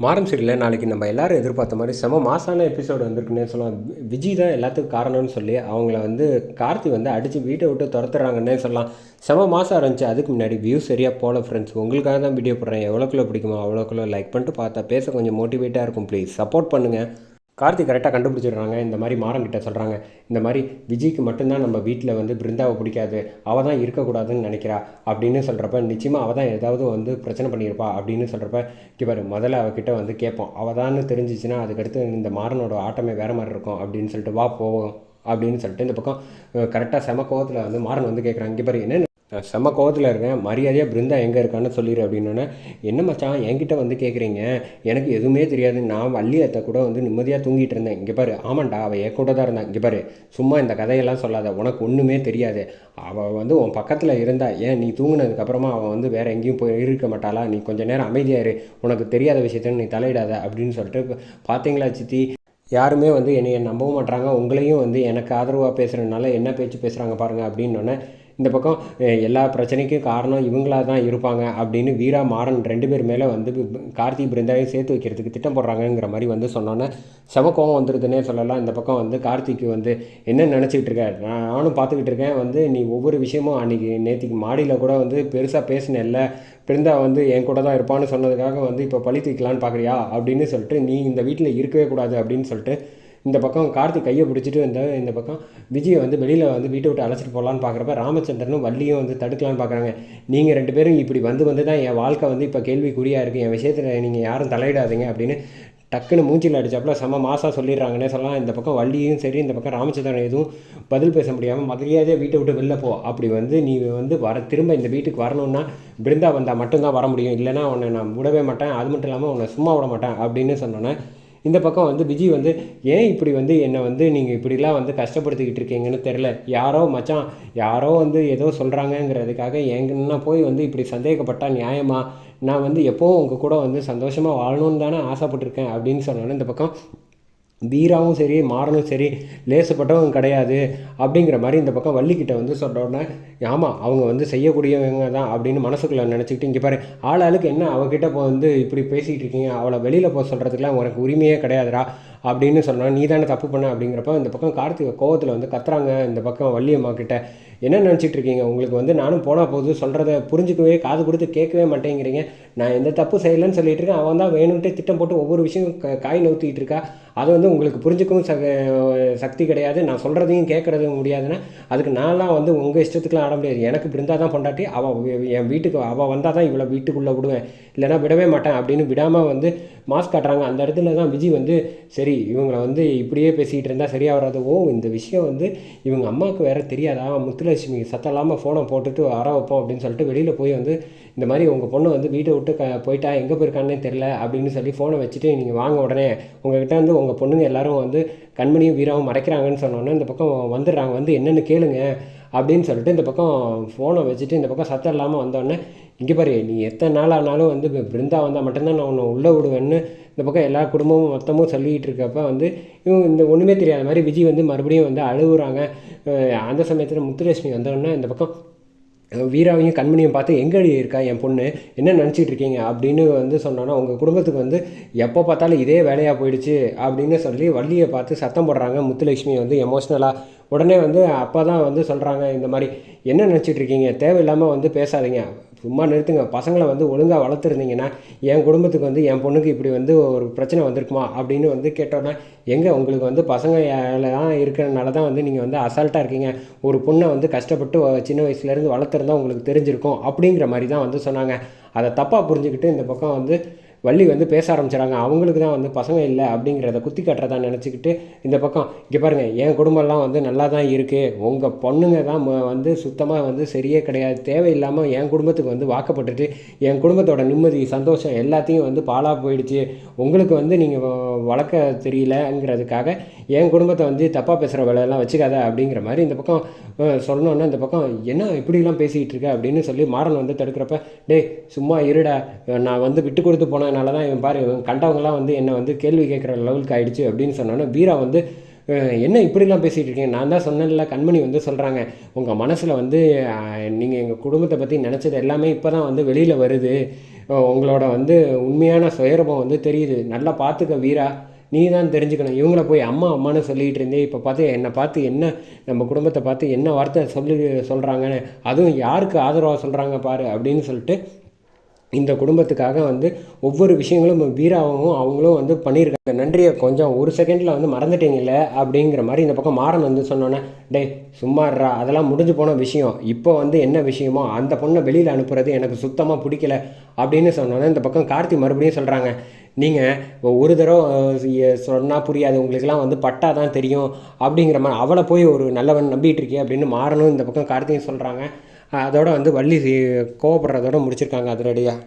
மாறம் சீரியலில் நாளைக்கு நம்ம எல்லாரும் எதிர்பார்த்த மாதிரி செம மாசான எபிசோடு வந்திருக்குன்னே சொல்லலாம். விஜய் தான் எல்லாத்துக்கும் காரணம்னு சொல்லி அவங்கள வந்து கார்த்தி வந்து அடித்து வீட்டை விட்டு துரத்துறாங்கன்னே சொல்லலாம். செம மாதம் இருந்துச்சு. அதுக்கு முன்னாடி வியூ சரியாக போகல ஃப்ரெண்ட்ஸ் உங்களுக்காக தான் வீடியோ போடுறேன். எவ்வளோக்குள்ள பிடிக்குமோ அவ்வளோக்குள்ள லைக் பண்ணிட்டு பார்த்தா பேச கொஞ்சம் மோட்டிவேட்டாக இருக்கும். ப்ளீஸ் சப்போர்ட் பண்ணுங்கள் கார்த்திக் கரெக்டாக கண்டுபிடிச்சிடுறாங்க இந்த மாதிரி மாறன்கிட்ட சொல்கிறாங்க இந்த மாதிரி விஜய்க்கு மட்டும்தான் நம்ம வீட்டில் வந்து பிருந்தாவை பிடிக்காது அவள் தான் இருக்கக்கூடாதுன்னு நினைக்கிறா அப்படின்னு சொல்கிறப்ப நிச்சயமாக அவள் தான் ஏதாவது வந்து பிரச்சனை பண்ணியிருப்பா அப்படின்னு சொல்கிறப்ப பாரு முதல்ல அவகிட்ட வந்து கேட்போம். அவள் தான் தெரிஞ்சிச்சுன்னா அதுக்கடுத்து இந்த மாறனோட ஆட்டமே வேறு மாதிரி இருக்கும் அப்படின்னு சொல்லிட்டு வா போவோம் அப்படின்னு சொல்லிட்டு இந்த பக்கம் கரெக்டாக செம கோவத்தில் வந்து மாறன் வந்து கேட்குறாங்க இங்கே பாரு என்ன நான் செம்ம கோவத்தில் இருக்கேன். மரியாதையாக பிருந்தா எங்கே இருக்கான்னு சொல்லிடு அப்படின்னோடனே என்ன மச்சான் என்கிட்ட வந்து கேட்குறீங்க எனக்கு எதுவுமே தெரியாது. நான் வள்ளி அத்தை கூட வந்து நிம்மதியாக தூங்கிட்டு இருந்தேன். இங்கே பாரு ஆமாண்டா அவள் என் கூட தான் இருந்தா. இங்கே பாரு சும்மா இந்த கதையெல்லாம் சொல்லாத. உனக்கு ஒன்றுமே தெரியாது. அவள் வந்து உன் பக்கத்தில் இருந்தா. ஏன் நீ தூங்கினதுக்கப்புறமா அவன் வந்து வேறு எங்கேயும் போய் இருக்க மாட்டாளா? நீ கொஞ்ச நேரம் அமைதியாக இரு. உனக்கு தெரியாத விஷயத்த நீ தலையிடாத. அப்படின்னு சொல்லிட்டு பார்த்தீங்களா சித்தி? யாருமே வந்து என்னையை நம்பவும் மாட்றாங்க. உங்களையும் வந்து எனக்கு ஆதரவாக பேசுகிறதுனால என்ன பேச்சு பேசுகிறாங்க பாருங்கள் அப்படின்னோடனே இந்த பக்கம் எல்லா பிரச்சனைக்கும் காரணம் இவங்களாக தான் இருப்பாங்க அப்படின்னு வீரா மாறன் ரெண்டு பேர் மேலே வந்து கார்த்தி பிருந்தாவையும் சேர்த்து வைக்கிறதுக்கு திட்டம் போடுறாங்கங்கிற மாதிரி வந்து சொன்னோன்னே செவக்கோவம் வந்துருதுன்னே சொல்லலாம். இந்த பக்கம் வந்து கார்த்திக்கு வந்து என்ன நினச்சிக்கிட்டு இருக்க? நானும் பார்த்துக்கிட்டு இருக்கேன். வந்து நீ ஒவ்வொரு விஷயமும் அன்றைக்கி நேற்றுக்கு மாடியில் கூட வந்து பெருசாக பேசினேல்ல. பிருந்தா வந்து என் கூட தான் இருப்பான்னு சொன்னதுக்காக வந்து இப்போ பழி தீக்கலான்னு பார்க்குறியா அப்படின்னு சொல்லிட்டு நீ இந்த வீட்டில் இருக்கவே கூடாது அப்படின்னு சொல்லிட்டு இந்த பக்கம் கார்த்திக் கையை பிடிச்சிட்டு இந்த இந்த பக்கம் விஜயை வந்து வெளியில் வந்து வீட்டை விட்டு அழைச்சிட்டு போகலான்னு பார்க்குறப்ப ராமச்சந்திரனும் வள்ளியும் வந்து தடுக்கலான்னு பார்க்குறாங்க. நீங்கள் ரெண்டு பேரும் இப்படி வந்து வந்து தான் என் வாழ்க்கை வந்து இப்போ கேள்விக்குறியாக இருக்குது என் விஷயத்தில் நீங்கள் யாரும் தலையிடாதீங்க அப்படின்னு டக்குன்னு மூஞ்சில் அடிச்சாப்புல செம மாசாக சொல்லிடுறாங்கன்னே சொல்லலாம். இந்த பக்கம் வள்ளியும் சரி இந்த பக்கம் ராமச்சந்திரன் எதுவும் பதில் பேச முடியாமல் மரியாதையாக வீட்டை விட்டு வெளில போ. அப்படி வந்து நீ வந்து வர திரும்ப இந்த வீட்டுக்கு வரணும்னா பிருந்தா வந்தால் மட்டும்தான் வர முடியும். இல்லைன்னா உன்னை நான் விடவே மாட்டேன். அது மட்டும் இல்லாமல் உன்னை சும்மா விட மாட்டேன் அப்படின்னு சொன்னோன்னே இந்த பக்கம் வந்து விஜய் வந்து ஏன் இப்படி வந்து என்னை வந்து நீங்கள் இப்படிலாம் வந்து கஷ்டப்படுத்திக்கிட்டு இருக்கீங்கன்னு தெரில யாரோ மச்சான் யாரோ வந்து ஏதோ சொல்கிறாங்கங்கிறதுக்காக எங்கன்னா போய் வந்து இப்படி சந்தேகப்பட்டால் நியாயமா? நான் வந்து எப்போவும் உங்கள் கூட வந்து சந்தோஷமாக வாழணும்னு தானே ஆசைப்பட்டிருக்கேன். அப்படின்னு சொன்னோன்னே இந்த பக்கம் வீராவும் சரி மாறனும் சரி லேசுப்பட்டவங்க கிடையாது அப்படிங்கிற மாதிரி இந்த பக்கம் வள்ளிக்கிட்ட வந்து சொன்னோடனே ஆமாம் அவங்க வந்து செய்யக்கூடியவங்க தான் அப்படின்னு மனசுக்குள்ளே நினச்சிக்கிட்டு இங்கே பாரு ஆள் ஆளுக்கு என்ன அவகிட்ட இப்போ வந்து இப்படி பேசிகிட்டு இருக்கீங்க? அவளை வெளியில் போக சொல்கிறதுக்குலாம் உனக்கு உரிமையே கிடையாதுடா அப்படின்னு சொன்னால் நீ தானே தப்பு பண்ண அப்படிங்கிறப்ப இந்த பக்கம் கார்த்திகை கோவத்தில் வந்து கத்துறாங்க இந்த பக்கம் வள்ளியம்மா கிட்ட. என்ன நினச்சிட்டு இருக்கீங்க? உங்களுக்கு வந்து நானும் போனால் போது சொல்கிறத புரிஞ்சுக்கவே காது கொடுத்து கேட்கவே மாட்டேங்கிறீங்க. நான் எந்த தப்பு செய்யலைன்னு சொல்லிட்டு இருக்கேன். அவன் தான் வேணும்ட்டு திட்டம் போட்டு ஒவ்வொரு விஷயம் காய் நவுத்திட்டு இருக்கா. அது வந்து உங்களுக்கு புரிஞ்சுக்கவும் சக சக்தி கிடையாது. நான் சொல்கிறதையும் கேட்குறது முடியாதுன்னா அதுக்கு நான்லாம் வந்து உங்கள் இஷ்டத்துக்குலாம் ஆட முடியாது. எனக்கு பிருந்தா தான் பொண்டாட்டி அவள் என் வீட்டுக்கு அவள் வந்தால் தான் இவளை வீட்டுக்குள்ளே விடுவேன். இல்லைன்னா விடவே மாட்டேன் அப்படின்னு விடாமல் வந்து மாஸ்க் காட்டுறாங்க. அந்த இடத்துல தான் விஜய் வந்து சரி இவங்களை வந்து இப்படியே பேசிக்கிட்டு இருந்தால் சரியாக வராது. ஓ இந்த விஷயம் வந்து இவங்க அம்மாவுக்கு வேறு தெரியாதா? முத்துலட்சுமி சத்தம் இல்லாமல் ஃபோனை போட்டுட்டு வர வைப்போம் அப்படின்னு சொல்லிட்டு வெளியில் போய் வந்து இந்த மாதிரி உங்கள் பொண்ணு வந்து வீட்டை விட்டு க போயிட்டா எங்கே போயிருக்கான்னே தெரில அப்படின்னு சொல்லி ஃபோனை வச்சுட்டு நீங்கள் வாங்க உடனே உங்ககிட்ட வந்து உங்கள் பொண்ணுங்க எல்லாரும் வந்து கண்மணியும் வீராவும் மறைக்கிறாங்கன்னு சொன்னோன்னே இந்த பக்கம் வந்துடுறாங்க. வந்து என்னென்னு கேளுங்க அப்படின்னு சொல்லிட்டு இந்த பக்கம் ஃபோனை வச்சுட்டு இந்த பக்கம் சத்தம் இல்லாமல் வந்தோடனே இங்கே பாரு நீ எத்தனை நாள் ஆனாலும் வந்து பிருந்தா வந்தால் மட்டும்தான் நான் உன்னை உள்ளே விடுவேன்னு இந்த பக்கம் எல்லா குடும்பமும் மொத்தமும் சொல்லிக்கிட்டு இருக்கப்ப வந்து இவங்க இந்த ஒன்றுமே தெரியாத மாதிரி விஜய் வந்து மறுபடியும் வந்து அழுகுறாங்க. அந்த சமயத்தில் முத்துலட்சுமி வந்தோடனே இந்த பக்கம் வீராவையும் கண்மணியும் பார்த்து எங்கடி இருக்கா என் பொண்ணு? என்ன நினச்சிட்டு இருக்கீங்க? அப்படின்னு வந்து சொன்னோன்னா உங்கள் குடும்பத்துக்கு வந்து எப்போ பார்த்தாலும் இதே வேலையாக போயிடுச்சு அப்படின்னு சொல்லி வள்ளியை பார்த்து சத்தம் போடுறாங்க. முத்துலட்சுமி வந்து எமோஷ்னலாக உடனே வந்து அப்பா தான் வந்து சொல்கிறாங்க இந்த மாதிரி என்ன நினச்சிட்டு இருக்கீங்க? தேவையில்லாமல் வந்து பேசாதீங்க. சும்மா நிறுத்துங்க. பசங்களை வந்து ஒழுங்காக வளர்த்துருந்தீங்கன்னா என் குடும்பத்துக்கு வந்து என் பொண்ணுக்கு இப்படி வந்து ஒரு பிரச்சனை வந்திருக்குமா? அப்படின்னு வந்து கேட்டோன்னே எங்கே உங்களுக்கு வந்து பசங்க தான் இருக்கிறனால தான் வந்து நீங்கள் வந்து அசால்ட்டாக இருக்கீங்க. ஒரு பொண்ணை வந்து கஷ்டப்பட்டு சின்ன வயசுலேருந்து வளர்த்துருந்தா உங்களுக்கு தெரிஞ்சிருக்கும் அப்படிங்கிற மாதிரி தான் வந்து சொன்னாங்க. அதை தப்பாக புரிஞ்சுக்கிட்டு இந்த பக்கம் வந்து வள்ளி வந்து பேச ஆரம்பிச்சிடறாங்க அவங்களுக்கு தான் வந்து பசங்க இல்லை அப்படிங்கிறத குத்தி கட்டுறதா நினச்சிக்கிட்டு இந்த பக்கம் இங்கே பாருங்கள் என் குடும்பம்லாம் வந்து நல்லா தான் இருக்குது உங்கள் பொண்ணுங்க தான் வந்து சுத்தமாக வந்து சரியே கிடையாது. தேவையில்லாமல் என் குடும்பத்துக்கு வந்து வாக்கப்பட்டுட்டு என் குடும்பத்தோட நிம்மதி சந்தோஷம் எல்லாத்தையும் வந்து பாழாக போயிடுச்சு. உங்களுக்கு வந்து நீங்கள் வளர்க்க தெரியலங்கிறதுக்காக என் குடும்பத்தை வந்து தப்பாக பேசுகிற வேலையெல்லாம் வச்சுக்காத அப்படிங்கிற மாதிரி இந்த பக்கம் சொன்னோன்னா இந்த பக்கம் என்ன இப்படிலாம் பேசிகிட்டு இருக்க? அப்படின்னு சொல்லி மாறன் வந்து தடுக்கிறப்ப டேய் சும்மா இருடா. நான் வந்து விட்டு கொடுத்து போனதுனால தான் இவன் பாரு இவன் கண்டவங்களாம் வந்து என்னை வந்து கேள்வி கேட்குற லெவலுக்கு ஆயிடுச்சு. அப்படின்னு சொன்னோன்னே வீரா வந்து என்ன இப்படிலாம் பேசிகிட்டு இருக்கீங்க? நான் தான் சொன்னேன்ல. கண்மணி வந்து சொல்கிறாங்க உங்கள் மனசில் வந்து நீங்கள் எங்கள் குடும்பத்தை பற்றி நினச்சது எல்லாமே இப்போ தான் வந்து வெளியில் வருது. உங்களோட வந்து உண்மையான சுயரூபம் வந்து தெரியுது. நல்லா பார்த்துக்க வீரா. நீ தான் தெரிஞ்சுக்கணும். இவங்கள போய் அம்மா அம்மான்னு சொல்லிகிட்டு இருந்தே இப்போ பார்த்து என்னை பார்த்து என்ன நம்ம குடும்பத்தை பார்த்து என்ன வார்த்தை சொல்லி சொல்கிறாங்கன்னு அதுவும் யாருக்கு ஆதரவாக சொல்கிறாங்க பாரு அப்படின்னு சொல்லிட்டு இந்த குடும்பத்துக்காக வந்து ஒவ்வொரு விஷயங்களும் வீராவும் அவங்களும் வந்து பண்ணியிருக்காங்க. நன்றியை கொஞ்சம் ஒரு செகண்டில் வந்து மறந்துட்டீங்கல்ல அப்படிங்கிற மாதிரி இந்த பக்கம் மாறன் வந்து சொன்னோன்னே டேய் சும்மாடுறா அதெல்லாம் முடிஞ்சு போன விஷயம். இப்போ வந்து என்ன விஷயமோ அந்த பொண்ணை வெளியில் அனுப்புறது எனக்கு சுத்தமாக பிடிக்கல. அப்படின்னு சொன்னோன்னே இந்த பக்கம் கார்த்தி மறுபடியும் சொல்கிறாங்க நீங்கள் ஒரு தடவை சொன்னால் புரியாது. உங்களுக்கெல்லாம் வந்து பட்டா தான் தெரியும் அப்படிங்கிற மாதிரி அவளை போய் ஒரு நல்லவன் நம்பிட்டு இருக்கே அப்படின்னு மாறணும் இந்த பக்கம் கார்த்தியும் சொல்கிறாங்க அதோட வந்து வள்ளி கோவப்படுறதோட முடிச்சிருக்காங்க அதிரடியாக